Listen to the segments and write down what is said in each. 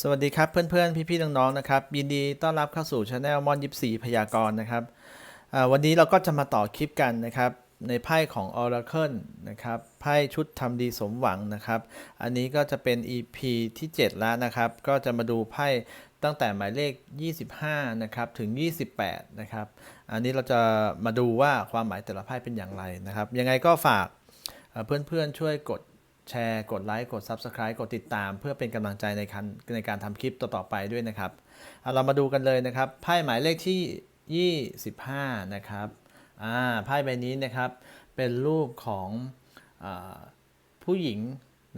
สวัสดีครับเพื่อนๆ พี่ๆน้องๆนะครับยินดีต้อนรับเข้าสู่ช anel มอนยิพพยากรณ์นะครับวันนี้เราก็จะมาต่อคลิปกันนะครับ ในไพ่ของ Oracle นะครับไพ่ชุดทำดีสมหวังนะครับ อันนี้ก็จะเป็น EP ที่ 7 แล้วนะครับ ก็จะมาดูไพ่ตั้งแต่หมายเลข 25 นะครับถึง 28 นะครับ อันนี้เราจะมาดูว่าความหมายแต่ละไพ่เป็นอย่างไรนะครับ ยังไงก็ฝากเพื่อนๆช่วยกด แชร์ กดไลค์ กด Subscribe กดติดตาม เพื่อเป็นกำลังใจในการในการทำคลิปต่อๆไปด้วยนะครับเอาเรามาดูกันเลยนะครับ ไพ่หมายเลขที่ 25 นะครับอ่าไพ่ใบนี้นะครับ เป็นรูปของอผู้หญิง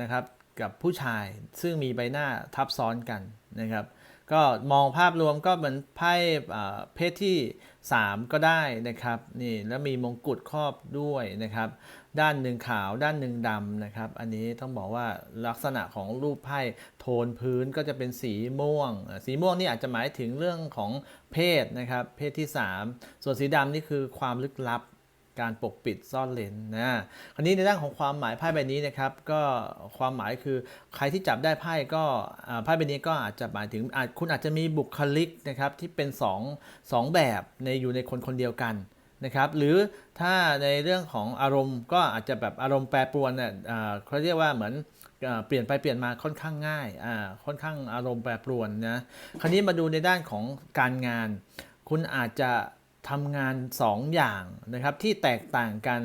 นะครับกับผู้ชายซึ่งมีใบหน้าทับซ้อนกันนะครับ ก็มองภาพรวมก็เหมือนไพ่เพศที่ 3 ก็ได้นะครับนี่แล้วมีมงกุฎครอบด้วยนะครับ ด้านหนึ่งขาวด้านหนึ่งดำนะครับ อันนี้ต้องบอกว่าลักษณะของรูปไพ่โทนพื้นก็จะเป็นสีม่วง สีม่วงนี่อาจจะหมายถึงเรื่องของเพศนะครับเพศที่ 3 ส่วนสีดำนี่คือความลึกลับ การปกปิดซ่อนเลนนะคราวนี้ในด้านของความหมายไพ่ใบนี้นะครับก็ความหมายคือใครที่จับได้ไพ่ก็ไพ่ใบนี้ก็อาจจะหมายถึงอาจคุณอาจจะมีบุคลิกนะครับที่เป็น2องสองแบบในอยู่ในคนคนเดียวกันนะครับหรือถ้าในเรื่องของอารมณ์ก็อาจจะแบบอารมณ์แปรปรวนเนี่ยอ่าเขาเรียกว่าเหมือนเปลี่ยนไปเปลี่ยนมาค่อนข้างง่ายอ่าค่อนข้างอารมณ์แปรปรวนนะคราวนี้มาดูในด้านของการงาน คุณอาจจะ ทำงาน2ออย่างนะครับที่แตกต่างกัน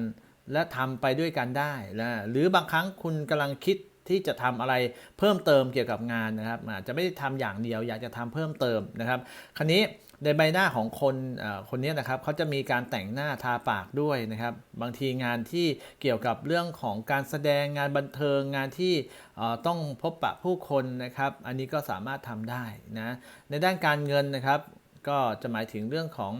และทำไปด้วยกันได้นะหรือบางครั้งคุณกำลังคิดที่จะทำอะไรเพิ่มเติมเกี่ยวกับงานนะครับอาจจะไม่ได้ทำอย่างเดียว อยากจะทำเพิ่มเติมนะครับ คราวนี้ในใบหน้าของคนคนนี้นะครับเขาจะมีการแต่งหน้าทาปากด้วยนะครับ บางทีงานที่เกี่ยวกับเรื่องของการแสดงงานบันเทิงงานที่ต้องพบปะผู้คนนะครับ อันนี้ก็สามารถทำได้นะในด้านการเงินนะครับ ก็จะหมายถึงเรื่องของ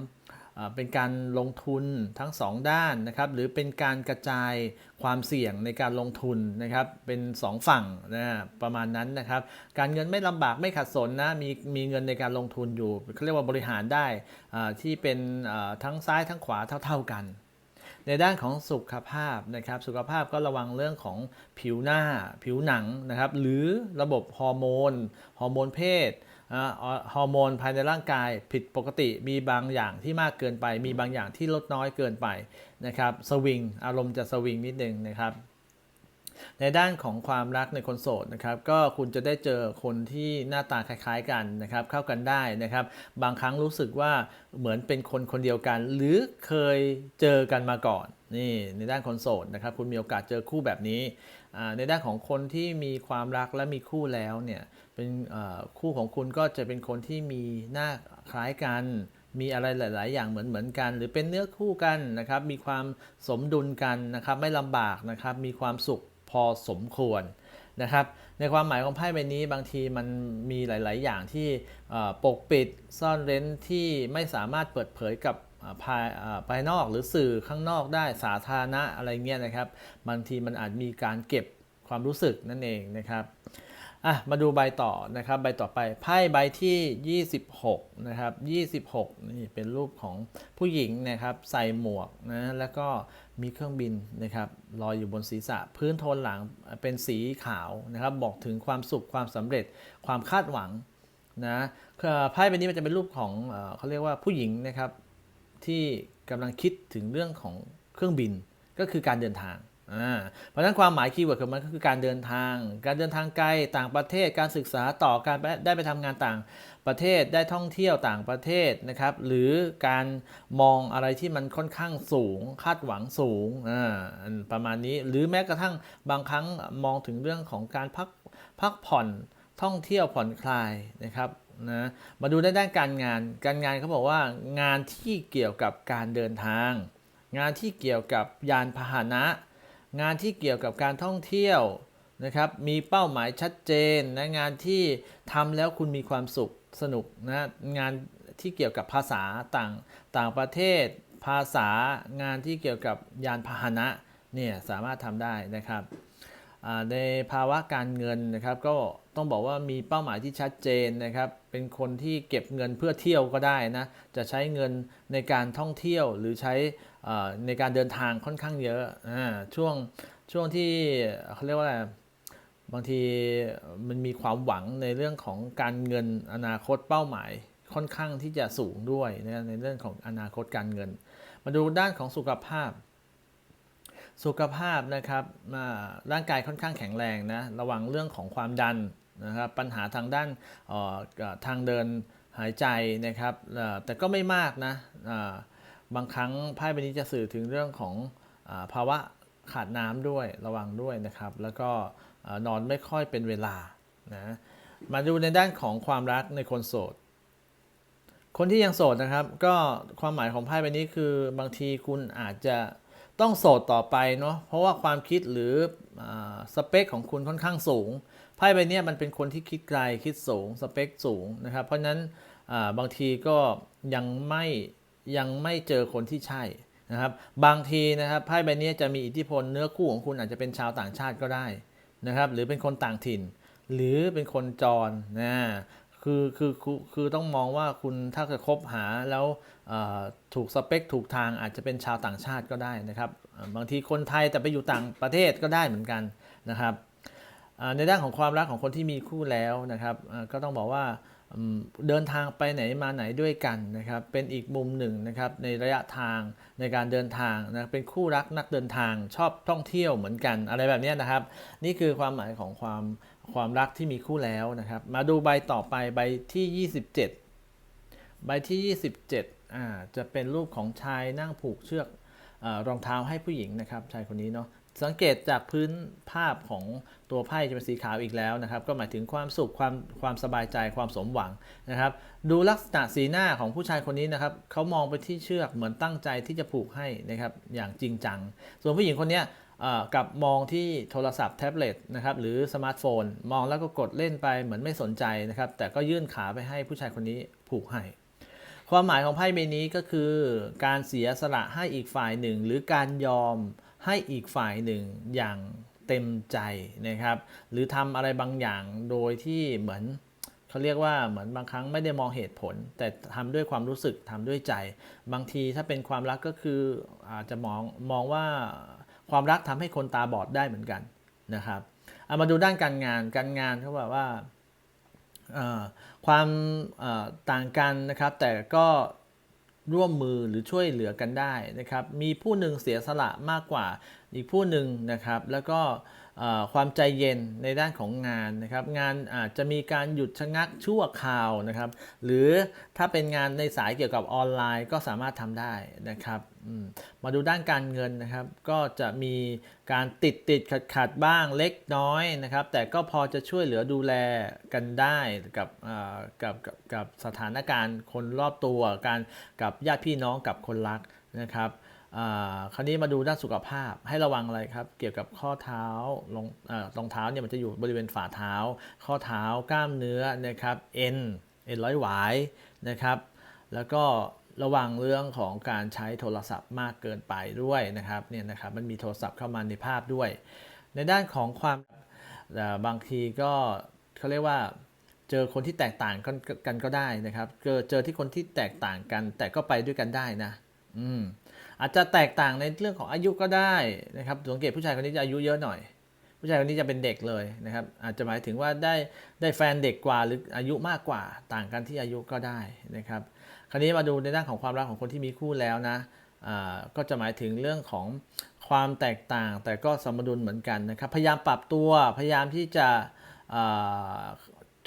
เป็นการลงทุนทั้งสองด้านนะครับหรือเป็นการกระจายความเสี่ยงในการลงทุนนะครับเป็นสองฝั่งนะประมาณนั้นนะครับการเงินไม่ลำบากไม่ขัดสนนะมีมีเงินในการลงทุนอยู่เขาเรียกว่าบริหารได้อ่าที่เป็นอ่าทั้งซ้ายทั้งขวาเท่า ๆกันในด้านของสุขภาพนะครับสุขภาพก็ระวังเรื่องของผิวหน้า ผิวหนังนะครับหรือระบบฮอร์โมนฮอร์โมนเพศ ฮอร์โมนภายในร่างกายผิดปกติมีบางอย่างที่มากเกินไป มีบางอย่างที่ลดน้อยเกินไปนะครับสวิงอารมณ์จะสวิงนิดนึงนะครับในด้านของความรักในคนโสดนะครับก็คุณจะได้เจอคนที่หน้าตาคล้าย ๆกันนะครับเข้ากันได้นะครับบางครั้งรู้สึกว่าเหมือนเป็นคนคนเดียวกัน หรือเคยเจอกันมาก่อนนี่ในด้านคนโสดนะครับคุณมีโอกาสเจอคู่แบบนี้ในด้านของคนที่มีความรักและมีคู่แล้วเนี่ย เป็นคู่ของคุณก็จะเป็นคนที่มีหน้าคล้ายกัน มีอะไรหลาย ๆ อย่างเหมือนเหมือนกัน หรือเป็นเนื้อคู่กันนะครับ มีความสมดุลกันนะครับ ไม่ลำบากนะครับ มีความสุขพอสมควรนะครับในความหมายของไพ่ใบนี้บางทีมันมีหลาย ๆ อย่างที่ปกปิดซ่อนเร้นที่ไม่สามารถเปิดเผยกับภายอ่าภายนอกหรือสื่อข้างนอกได้สาธารณะอะไรเงี้ยนะครับ บางทีมันอาจมีการเก็บความรู้สึกนั่นเองนะครับ อะมาดูใบต่อนะครับใบต่อไปไพ่ใบที่ 26 นะครับ 26 นี่เป็นรูปของผู้หญิงนะครับใส่หมวกนะแล้วก็มีเครื่องบินนะครับลอยอยู่บนศีรษะพื้นโทนหลังเป็นสีขาวนะครับบอกถึงความสุขความสำเร็จความคาดหวังนะไพ่ใบนี้มันจะเป็นรูปของเอเขาเรียกว่าผู้หญิงนะครับที่กำลังคิดถึงเรื่องของเครื่องบินก็คือการเดินทาง เพราะฉะนั้นความหมายคีย์เวิร์ดของมันก็คือการเดินทาง การเดินทางไกลต่างประเทศ การศึกษาต่อการได้ไปทำงานต่างประเทศ ได้ท่องเที่ยวต่างประเทศนะครับ หรือการมองอะไรที่มันค่อนข้างสูง คาดหวังสูงประมาณนี้ หรือแม้กระทั่งบางครั้งมองถึงเรื่องของการพักพักผ่อนท่องเที่ยวผ่อนคลายนะครับนะมาดูในด้านการงาน การงานเขาบอกว่างานที่เกี่ยวกับการเดินทาง งานที่เกี่ยวกับยานพาหนะ งานที่เกี่ยวกับการท่องเที่ยวนะครับ มีเป้าหมายชัดเจนนะงานที่ทำแล้วคุณมีความสุขสนุกนะงานที่เกี่ยวกับภาษาต่างต่างประเทศ ภาษางานที่เกี่ยวกับยานพาหนะเนี่ยสามารถทำได้นะครับในภาวะการเงินนะครับ ก็ต้องบอกว่ามีเป้าหมายที่ชัดเจนนะครับ เป็นคนที่เก็บเงินเพื่อเที่ยวก็ได้นะ จะใช้เงินในการท่องเที่ยวหรือใช้ ในการเดินทางค่อนข้างเยอะอช่วงช่วงที่เขาเรียกว่าอะไรบางทีมันมีความหวังในเรื่องของการเงินอนาคตเป้าหมายค่อนข้างที่จะสูงด้วยนะในเรื่องของอนาคตการเงิน มาดูด้านของสุขภาพ สุขภาพนะครับร่างกายค่อนข้างแข็งแรงนะระวังเรื่องของความดันนะครับปัญหาทางด้านออทางเดินหายใจนะครับแต่ก็ไม่มากนะ บางครั้งไพ่ใบนี้จะสื่อถึงเรื่องของอภาวะขาดน้ำด้วยระวังด้วยนะครับ แล้วก็อนอนไม่ค่อยเป็นเวลานะมาดูในด้านของความรักในคนโสด คนที่ยังโสดนะครับ ก็ความหมายของไพ่ใบนี้คือบางทีคุณอาจจะต้องโสดต่อไปเนาะเพราะว่าความคิดหรืออสเปคของคุณค่อนข้างสูงไพ่ใบนี้มันเป็นคนที่คิดไกลคิดสูงสเปคสูงนะครับ เพราะฉะนั้นบางทีก็ยังไม่ ยังไม่เจอคนที่ใช่นะครับ บางทีนะครับไพ่ใบนี้จะมีอิทธิพลเนื้อคู่ของคุณอาจจะเป็นชาวต่างชาติก็ได้นะครับ หรือเป็นคนต่างถิ่น หรือเป็นคนจรนะคือคือคือคือต้องมองว่าคุณถ้าจะคบหาแล้วถูกสเปคถูกทางอาจจะเป็นชาวต่างชาติก็ได้นะครับ บางทีคนไทยแต่ไปอยู่ต่างประเทศก็ได้เหมือนกันนะครับในด้านของความรักของคนที่มีคู่แล้วนะครับก็ต้องบอกว่า เดินทางไปไหนมาไหนด้วยกันนะครับ เป็นอีกมุมหนึ่งนะครับในระยะทางในการเดินทางนะเป็นคู่รักนักเดินทางชอบท่องเที่ยวเหมือนกันอะไรแบบนี้นะครับ นี่คือความหมายของความความรักที่มีคู่แล้วนะครับ มาดูใบต่อไปใบที่ 27 ใบที่ 27อ่าจะเป็นรูปของชายนั่งผูกเชือกอรองเท้าให้ผู้หญิงนะครับชายคนนี้เนาะสังเกตจากพื้นภาพของ ตัวไพ่จะเป็นสีขาวอีกแล้วนะครับ ก็หมายถึงความสุขความความสบายใจความสมหวังนะครับ ดูลักษณะสีหน้าของผู้ชายคนนี้นะครับเขามองไปที่เชือกเหมือนตั้งใจที่จะผูกให้นะครับอย่างจริงจัง ส่วนผู้หญิงคนนี้กับมองที่โทรศัพท์แท็บเล็ตนะครับหรือสมาร์ทโฟน มองแล้วก็กดเล่นไปเหมือนไม่สนใจนะครับ แต่ก็ยื่นขาไปให้ผู้ชายคนนี้ผูกให้ ความหมายของไพ่ใบนี้ก็คือ การเสียสละให้อีกฝ่ายหนึ่ง หรือการยอมให้อีกฝ่ายหนึ่งอย่าง เต็มใจนะครับ หรือทำอะไรบางอย่างโดยที่เหมือนเขาเรียกว่าเหมือนบางครั้งไม่ได้มองเหตุผล แต่ทำด้วยความรู้สึกทำด้วยใจ บางทีถ้าเป็นความรักก็คืออาจจะมองมองว่าความรักทำให้คนตาบอดได้เหมือนกันนะครับเอามาดูด้านการงานการงานเขาบอกว่าความต่างกันนะครับ แต่ก็ร่วมมือหรือช่วยเหลือกันได้นะครับ มีผู้หนึ่งเสียสละมากกว่า อีกผู้หนึ่งนะครับ แล้วก็ความใจเย็นในด้านของงานนะครับ งานอาจจะมีการหยุดชะงักชั่วคราวนะครับ หรือถ้าเป็นงานในสายเกี่ยวกับออนไลน์ก็สามารถทำได้นะครับมาดูด้านการเงินนะครับ ก็จะมีการติดติดขัดขัดบ้างเล็กน้อยนะครับ แต่ก็พอจะช่วยเหลือดูแลกันได้กับกับกับกับสถานการณ์คนรอบตัวการกับญาติพี่น้องกับคนรักนะครับ คราวนี้มาดูด้านสุขภาพให้ระวังอะไรครับ เกี่ยวกับข้อเท้ารองรองเท้าเนี่ยมันจะอยู่บริเวณฝ่าเท้า ข้อเท้ากล้ามเนื้อนะครับเอ็นเอ็นร้อยหวายนะครับ แล้วก็ระวังเรื่องของการใช้โทรศัพท์มากเกินไปด้วยนะครับเนี่ยนะครับมันมีโทรศัพท์เข้ามาในภาพด้วย ในด้านของความบางทีก็เขาเรียกว่าเจอคนที่แตกต่างกันกันก็ได้นะครับเจอเจอที่คนที่แตกต่างกัน แต่ก็ไปด้วยกันได้นะ อืม อาจจะแตกต่างในเรื่องของอายุก็ได้นะครับสังเกตผู้ชายคนนี้จะอายุเยอะหน่อย ผู้ชายคนนี้จะเป็นเด็กเลยนะครับอาจจะหมายถึงว่าได้ได้แฟนเด็กกว่าหรืออายุมากกว่าต่างกันที่อายุก็ได้นะครับคราวนี้มาดูในด้านของความรักของคนที่มีคู่แล้วนะก็จะหมายถึงเรื่องของความแตกต่างแต่ก็สมดุลเหมือนกันนะครับ พยายามปรับตัวพยายามที่จะ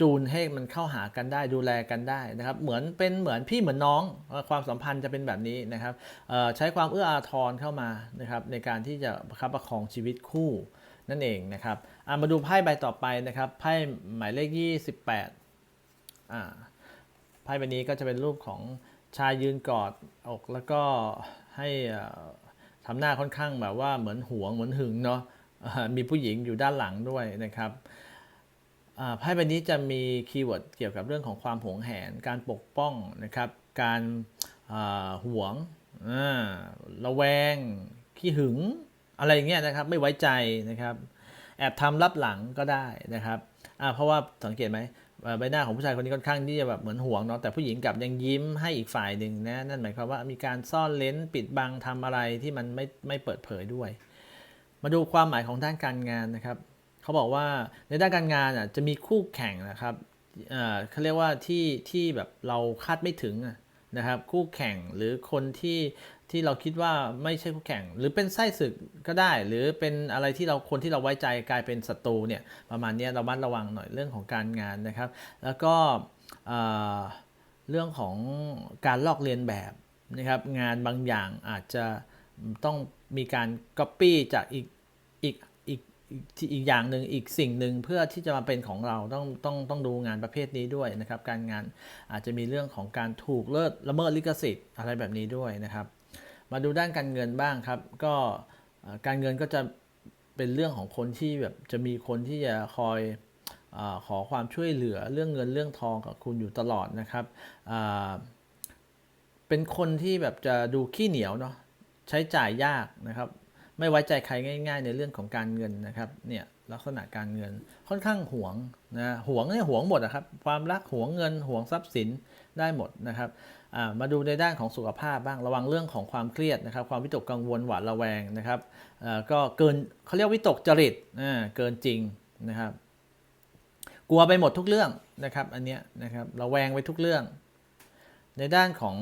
จูนให้มันเข้าหากันได้ดูแลกันได้นะครับเหมือนเป็นเหมือนพี่เหมือนน้องความสัมพันธ์จะเป็นแบบนี้นะครับใช้ความเอื้ออาทรเข้ามานะครับในการที่จะประคับประคองชีวิตคู่นั่นเองนะครับมาดูไพ่ใบต่อไปนะครับไพ่หมายเลข 28อ่าไพ่ใบนี้ก็จะเป็นรูปของชายยืนกอดอกแล้วก็ให้ทำหน้าค่อนข้างแบบว่าเหมือนหวงเหมือนหึงเนาะมีผู้หญิงอยู่ด้านหลังด้วยนะครับ ไพ่ใบนี้จะมีคีย์เวิร์ดเกี่ยวกับเรื่องของความหวงแหน การปกป้องนะครับ การอ่าหวงระแวง ขี้หึง อะไรอย่างเงี้ยนะครับ ไม่ไว้ใจนะครับ แอบทำลับหลังก็ได้นะครับเพราะว่าสังเกตไหมใบหน้าของผู้ชายคนนี้ค่อนข้างที่จะแบบเหมือนห่วงเนาะแต่ผู้หญิงกลับยังยิ้มให้อีกฝ่ายหนึ่งนะนั่นหมายความว่ามีการซ่อนเลนปิดบังทำอะไรที่มันไม่ไม่เปิดเผยด้วย มาดูความหมายของด้านการงานนะครับ เขาบอกว่าในด้านการงานอะจะมีคู่แข่งนะครับเออเขาเรียกว่าที่ที่แบบเราคาดไม่ถึงนะครับ คู่แข่งหรือคนที่ที่เราคิดว่าไม่ใช่คู่แข่ง หรือเป็นไส้ศึกก็ได้ หรือเป็นอะไรที่เราคนที่เราไว้ใจกลายเป็นศัตรูเนี่ยประมาณนี้เรามัดระวังหน่อยเรื่องของการงานนะครับ แล้วก็เออเรื่องของการลอกเลียนแบบนะครับ งานบางอย่างอาจจะต้องมีการก๊อปปี้จากอีกอีก อีกอย่างหนึ่งอีกสิ่งหนึ่งเพื่อที่จะมาเป็นของเราต้องต้องต้องดูงานประเภทนี้ด้วยนะครับ การงานอาจจะมีเรื่องของการถูกเลิศละเมิดลิขสิทธิ์อะไรแบบนี้ด้วยนะครับ มาดูด้านการเงินบ้างครับ ก็การเงินก็จะเป็นเรื่องของคนที่แบบจะมีคนที่จะคอยอขอความช่วยเหลือเรื่องเงินเรื่องทองกับคุณอยู่ตลอดนะครับเป็นคนที่แบบจะดูขี้เหนียวเนาะใช้จ่ายยากนะครับ ไม่ไว้ใจใครง่าย ๆ ในเรื่องของการเงินนะครับเนี่ยลักษณะการเงินค่อนข้างหวงนะหวงเนี่ยหวงหมดนะครับความรักหวงเงินหวงทรัพย์สินได้หมดนะครับมาดูในด้านของสุขภาพบ้างระวังเรื่องของความเครียดนะครับ ความวิตกกังวลหวาดระแวงนะครับก็เกินเขาเรียกวิตกจริตเกินจริงนะครับ กลัวไปหมดทุกเรื่องนะครับ อันเนี้ยนะครับระแวงไปทุกเรื่อง ในด้านของ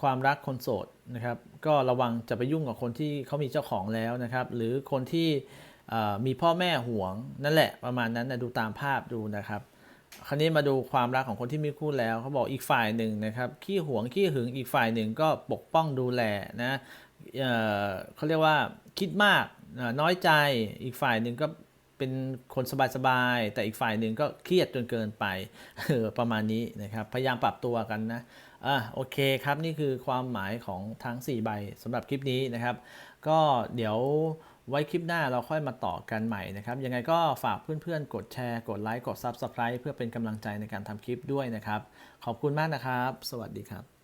ความรักคนโสดนะครับก็ระวังจะไปยุ่งกับคนที่เขามีเจ้าของแล้วนะครับ หรือคนที่มีพ่อแม่ห่วงนั่นแหละประมาณนั้นนะดูตามภาพดูนะครับ คราวนี้มาดูความรักของคนที่มีคู่แล้วเขาบอกอีกฝ่ายหนึ่งนะครับขี้ห่วงขี้หึงอีกฝ่ายหนึ่งก็ปกป้องดูแลนะเเขาเรียกว่าคิดมากน้อยใจอีกฝ่ายหนึ่งก็เป็นคนสบายๆแต่อีกฝ่ายหนึ่งก็เครียดจนเกินไปประมาณนี้นะครับ พยายามปรับตัวกันนะ อะโอเคครับนี่คือความหมายของทั้ง 4 ใบสำหรับคลิปนี้นะครับ ก็เดี๋ยวไว้คลิปหน้าเราค่อยมาต่อกันใหม่นะครับ ยังไงก็ฝากเพื่อนๆ กดแชร์ กดไลค์ กด Subscribe เพื่อเป็นกำลังใจในการทำคลิปด้วยนะครับ ขอบคุณมากนะครับ สวัสดีครับ